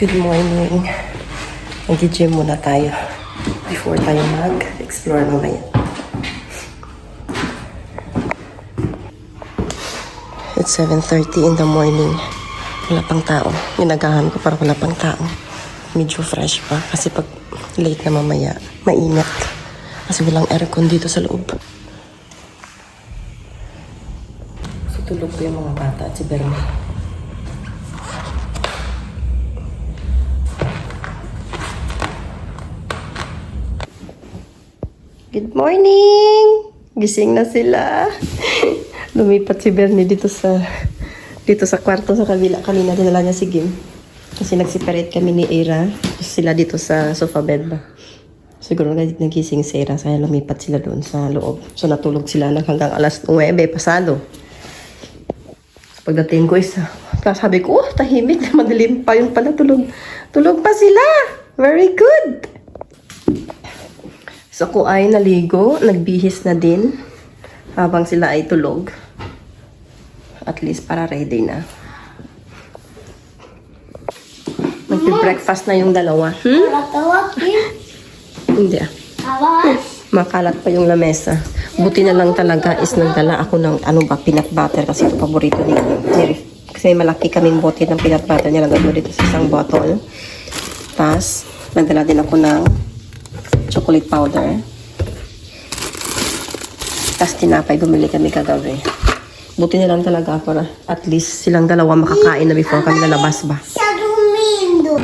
Good morning. Mag-gym muna tayo before tayo mag-explore mamaya. It's 7.30 in the morning. Wala pang tao. Ginagahan ko para wala pang tao. Medyo fresh pa. Kasi pag late na mamaya, mainit. Kasi walang aircon dito sa loob. So tulog ko yung mga bata at si Berme. Good morning! Gising na sila. Lumipat si Bernie dito sa dito sa kwarto sa kabila. Kanina dinala niya si Gim. Kasi nag-separate kami ni. Tapos sila dito sa sofa bed ba. Siguro nag- nagising si Ira. Kaya lumipat sila doon sa loob. So natulog sila lang hanggang alas 9 pasado. Pagdating ko isa, sabi ko, oh, tahimik na madilim pa yung pala tulog. Tulog pa sila! Very good! So ako ay naligo, nagbihis na din habang sila ay tulog. At least para ready na. Magpi-breakfast na yung dalawa. Hmm? Hindi ah. Makalat pa yung lamesa. Buti na lang talaga is nagdala ako ng ano ba, peanut butter kasi ito paborito ni ni Kasi may malaki kaming bote ng peanut butter niya lang dito sa isang bottle. Tapos, nagdala din ako ng chocolate powder. Tapos tinapay, bumili kami kagabi. Buti na lang talaga para at least silang dalawa makakain na before kami lalabas ba. Sa dumindo.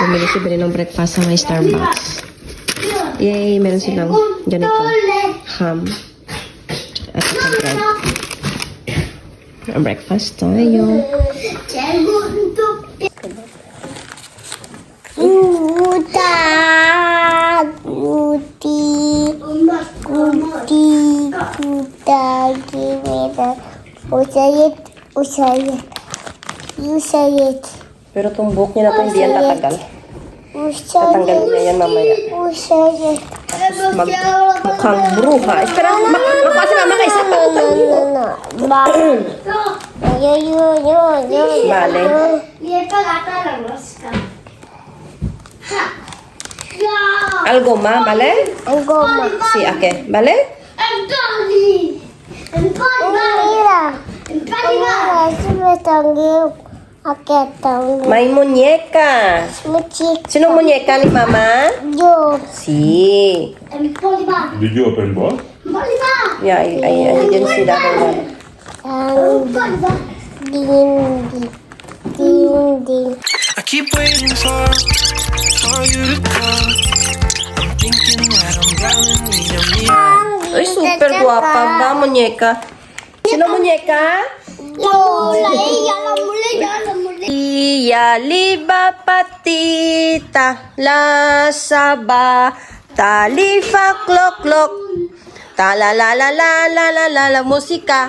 Bumili si Bri ng breakfast sa may Starbucks. Yay, meron silang ganito. Ham at saka bread. Breakfast tayo. Uta! Uti! Uti! Uta! Give me the... Usay it! Usay it! Usay it! Pero tong buhok niya na po hindi yan tatagal. Tatanggalin niya yan mamaya. Usay it! mag mukhang bruha. Espera, ma makuha si mama guys. Bale. Algoma, bale? Algoma. Si ake, bale? Algoma. Algoma. Algoma. Algoma. Algoma. Algoma. Aketang. May muñeca. Smuchik. Sino muñeca ni mama? Yo. Si. Ba? Did you open? Empali ba? Yeah, I, I, I didn't see that one. Um, ba? Ding, ding. Ding, ding. I keep waiting for, for you to call. I'm thinking that I'm drowning in your mirror. Ay, super guwapa ba, muñeca? Sino muñeca? Lola, ella la ya. Iya liba patita la saba talifa klok klok ta la la la la la la la la música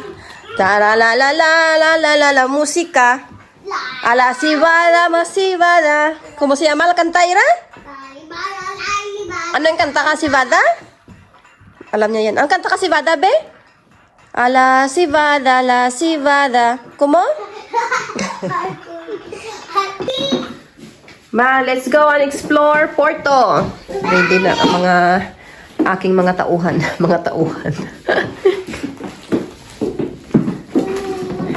ta la la la la la la la la música a la cibada masibada ¿Cómo se llama la cantaira? Ano yung kanta ka sibada? Alam niya yan. Ang kanta ka sibada, be? A la cibada, la cibada. ¿Cómo? Ma, let's go and explore Porto. Ready na ang mga aking mga tauhan. mga tauhan.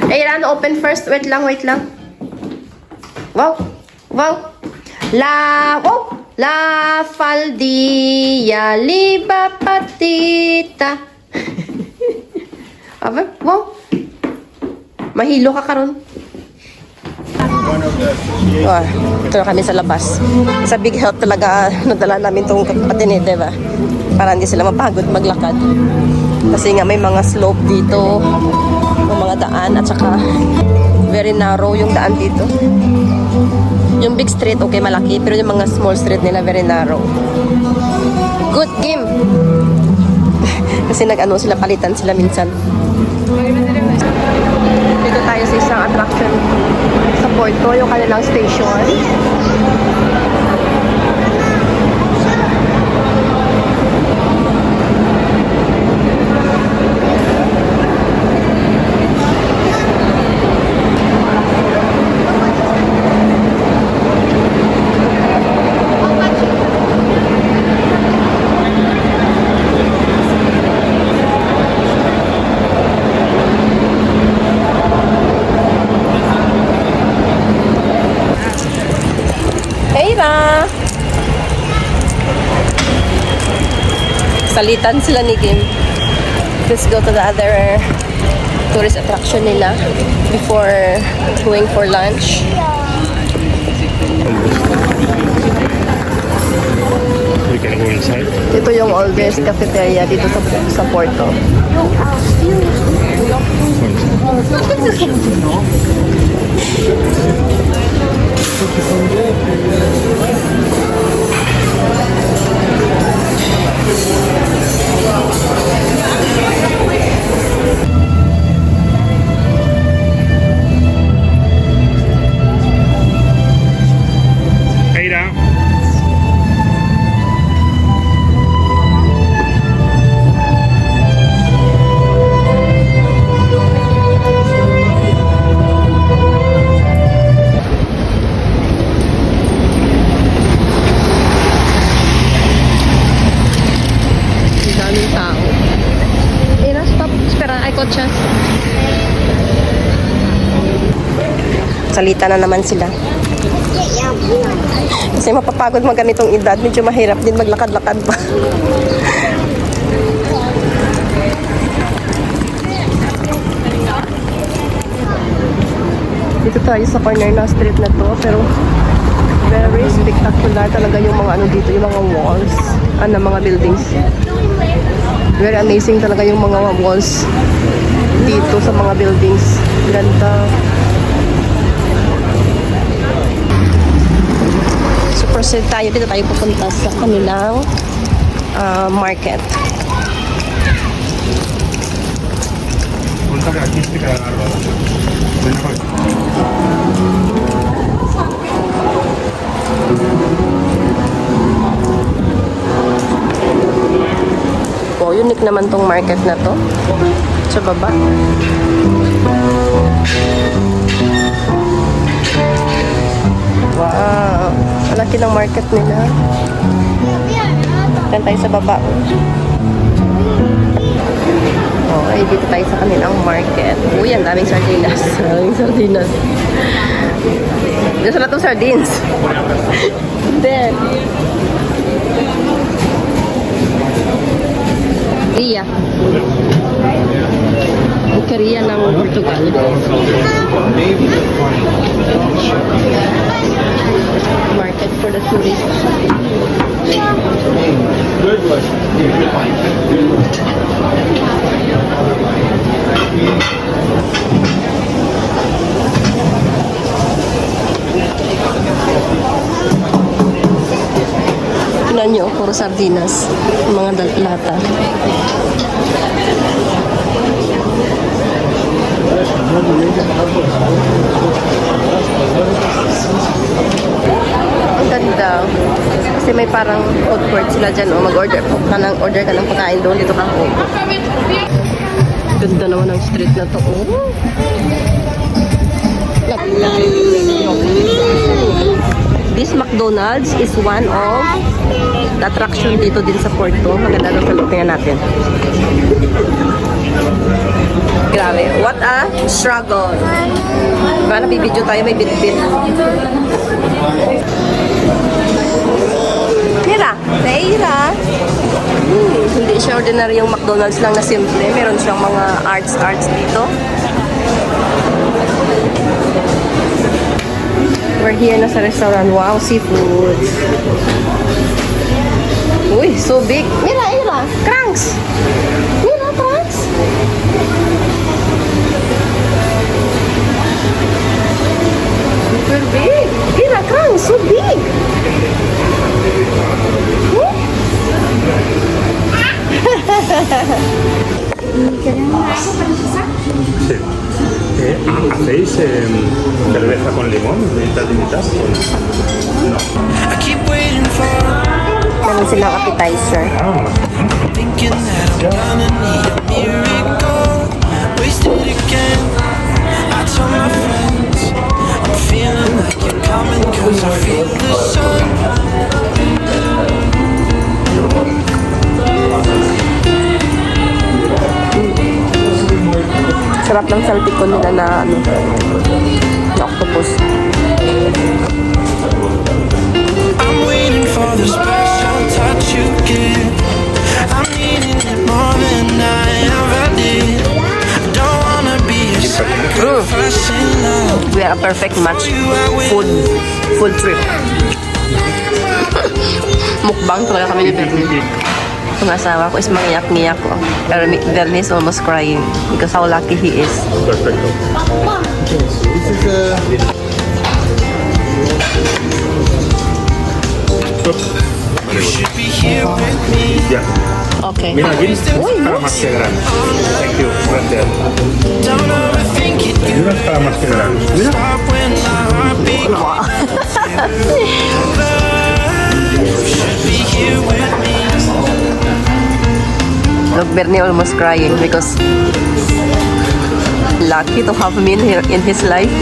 Hey, Ran, open first. Wait lang, wait lang. Wow. Wow. La, wow. La faldilla liba patita. Aba, wow. Mahilo ka karon. Oh, ito na kami sa labas. Sa big help talaga, nadala namin itong patinid, diba? Para hindi sila mapagod maglakad. Kasi nga may mga slope dito, yung mga daan, at saka very narrow yung daan dito. Yung big street, okay, malaki, pero yung mga small street nila, very narrow. Good game! Kasi nag-ano sila, palitan sila minsan. Dito tayo sa isang attraction sa Porto, yung kanilang station. Mira! Salitan sila ni Kim. Let's go to the other tourist attraction nila before going for lunch. We can go inside. Ito yung oldest cafeteria dito sa, sa Porto. Eira. 何? Salita na naman sila. Kasi mapapagod mag ganitong edad, medyo mahirap din maglakad-lakad pa. Dito tayo sa corner na street na to, pero very spectacular talaga yung mga ano dito, yung mga walls, ng mga buildings. Very amazing talaga yung mga walls dito sa mga buildings. Ganda. So tayo, dito tayo pupunta sa kanilang ah, market. Punta este cada árbol. Ven acá. Oh, unique naman tong market na to. Sa baba. Laki ng market nila. Diyan tayo sa baba. Oh, ay dito tayo sa kanilang market. Uy, ang daming sardinas. Daming sardinas. Gusto na itong sardines. Then, Korea. Korea ng Portugal. Market for the tourists. Tingnan nyo, puro sardinas. Mga lata. Ang ganda. Kasi may parang food court sila dyan. O mag-order ka ng, order ka ng pagkain doon. Dito ka. Oh. Ganda naman ng street na to. Oh. This McDonald's is one of the attraction dito din sa Porto. Maganda daw sa loob. Tingnan natin. Struggle. Diba nabibidyo tayo may bit-bit. Mira, Naira. Hmm, hindi siya ordinary yung McDonald's lang na simple. Meron siyang mga arts-arts dito. We're here na sa restaurant. Wow, seafood. Uy, so big. Mira, Mira. Cranks. Mira, ¿Hacéis eh, cerveza con limón? ¿Necesitas limitar? I keep waiting for, Meron silang appetizer. Ah, article nila na ano, na octopus. I'm waiting for the special touch you give. I'm needing it more than I ever did. Don't wanna be a second person love. We are a perfect match. Food. Food trip. Mukbang talaga kami ni Bernie Ang asawa ko is mangiyak-ngiyak ko. Bernie is almost crying because how lucky he is. Perfecto. You should be here with me. Ya. Okay. Mira, aquí para más que grande. Thank you. Gracias. Don't overthink it. You Mira para más que grande. Mira. stop when my heart beats. You should be here with me. Look, Bernie almost crying because lucky to have me in, in his life.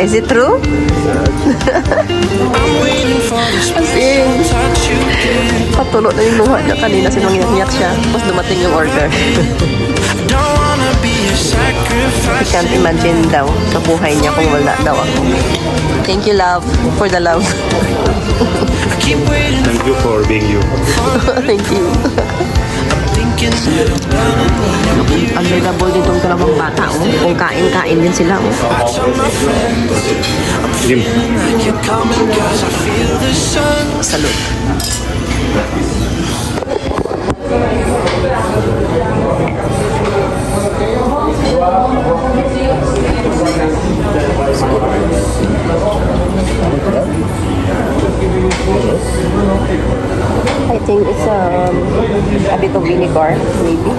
is it true? As in, patulo na yung luha niya kanina sinungiyak-ngiyak siya. Tapos dumating yung order. I can't imagine daw sa buhay niya kung wala daw ako. Thank you, love, for the love. Thank you for being you. Thank you. Ang available ditong dalawang bata, oh. Kung kain-kain din sila, oh. Jim. like you're coming Salud. I think it's um, a bit of vinegar, maybe.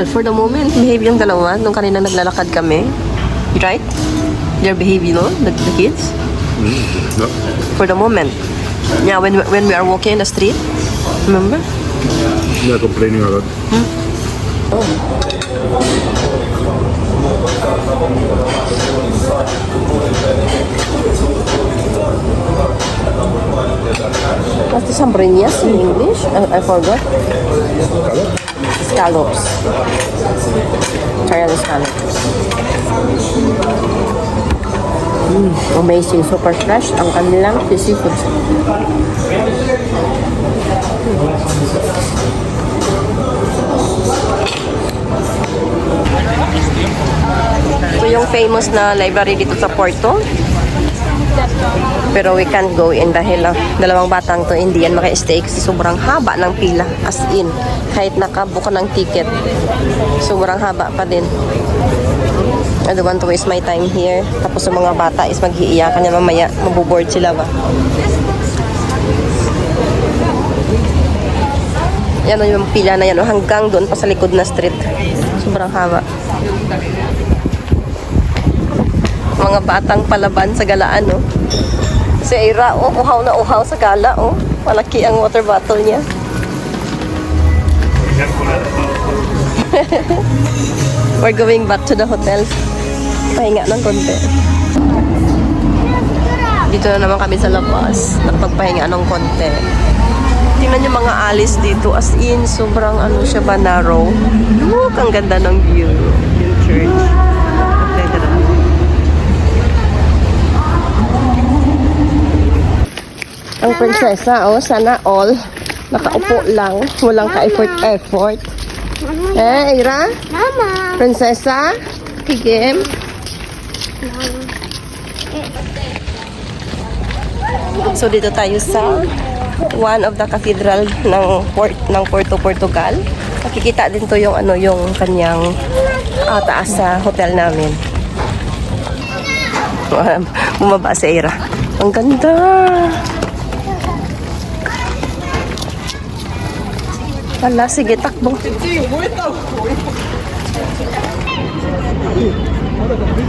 Well, for the moment, behave yung dalawa nung kanina naglalakad kami. Right? Their behavior, no? The, the kids? No. For the moment. Yeah, when, when we are walking in the street. Remember? They're complaining a lot. What's the sambrinas in English? I, I forgot. Scallops. Try the scallops. Mm, amazing. Super fresh ang kanilang seafood. Ito yung famous na library dito sa Porto. Pero we can't go in dahil ah, dalawang batang to hindi yan maka-stay kasi sobrang haba ng pila. As in, kahit nakabuka ng ticket, sobrang haba pa din. I don't want to waste my time here. Tapos yung mga bata is maghiiyakan niya mamaya. Mabuboard sila ba? Yan yung pila na yan hanggang doon pa sa likod na street. Sobrang haba. Mga batang palaban sa galaan, no? Si Ira, oh, uhaw na uhaw sa gala, oh. Malaki ang water bottle niya. We're going back to the hotel. Pahinga ng konti. Dito na naman kami sa labas. Nakapagpahinga ng konti. Tingnan yung mga alis dito. As in, sobrang ano siya ba, narrow. Look, ang ganda ng view. Yung church. Ang prinsesa, oh, sana all. Nakaupo lang. Walang ka-effort-effort. Eh, Ira? Mama. Prinsesa? Kigim? So dito tayo sa one of the cathedral ng port ng Porto Portugal. Nakikita din to yung ano yung kanyang ah, taas sa hotel namin. Bumaba si Ira. Ang ganda. Wala, sige, takbo.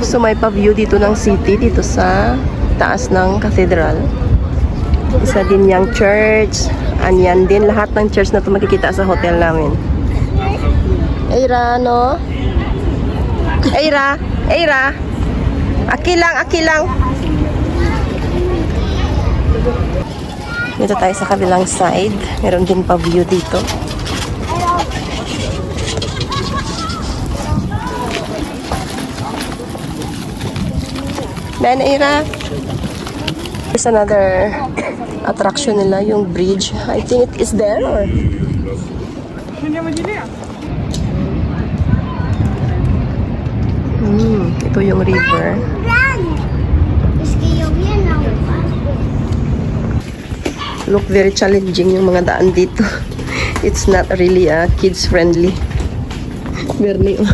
So may pa-view dito ng city dito sa taas ng cathedral. Isa din yung church. Anyan din lahat ng church na ito makikita sa hotel namin. Eira, no? Eira, Eira. Aki lang, aki lang. Dito tayo sa kabilang side. Meron din pa view dito. Ben, Eira. There's another attraction nila, yung bridge. I think it is there or... Hmm, ito yung river. Run! Meski yung yan ako pa. Look very challenging yung mga daan dito. It's not really uh, kids friendly. Bernie, oh.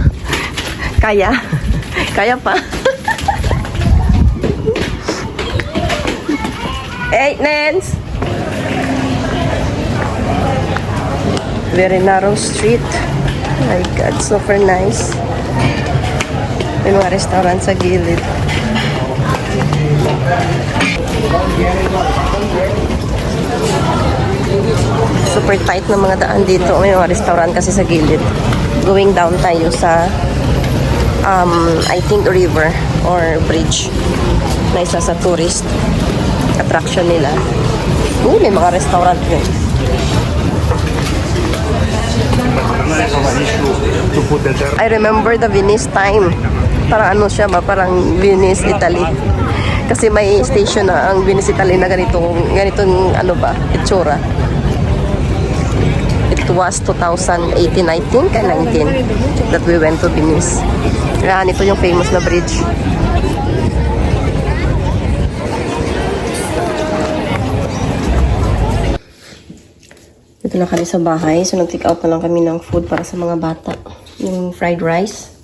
kaya. Kaya pa. Eight Nance. Very narrow street. My God, super nice. May mga restaurant sa gilid. Super tight na mga daan dito. May mga restaurant kasi sa gilid. Going down tayo sa um, I think river or bridge na isa sa tourist attraction nila. Oo, may mga restaurant puteți I remember the Venice time. Parang ano siya ba? Parang Venice, Italy. Kasi may station na ang Venice, Italy na ganitong, ganitong ano ba, itsura. It was 2018, I think, and 19 that we went to Venice. Yan, ito yung famous na bridge. Dito na kami sa bahay. So, nag-take out na lang kami ng food para sa mga bata. Yung fried rice.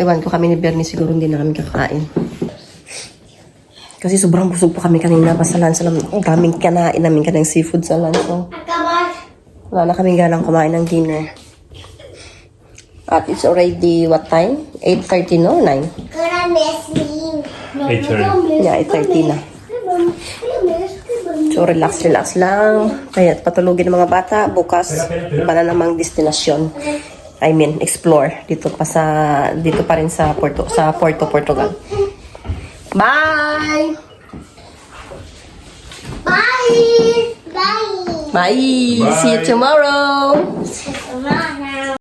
Ewan ko kami ni Bernie siguro hindi na kami kakain. Kasi sobrang busog po kami kanina pa sa lunch. Ang daming kanain namin kanang seafood sa lunch. So, Akabas. Wala na kaming ganang kumain ng dinner. At it's already what time? 8.30 no? 9? Kaya mesling. Yeah, 8.30 na. So, relax, relax lang. Kaya patulugin ng mga bata. Bukas, iba na namang destinasyon. I mean, explore. Dito pa sa, dito pa rin sa Porto, sa Porto, Portugal. Bye! Bye! Bye! Bye. Bye. See you tomorrow. Bye.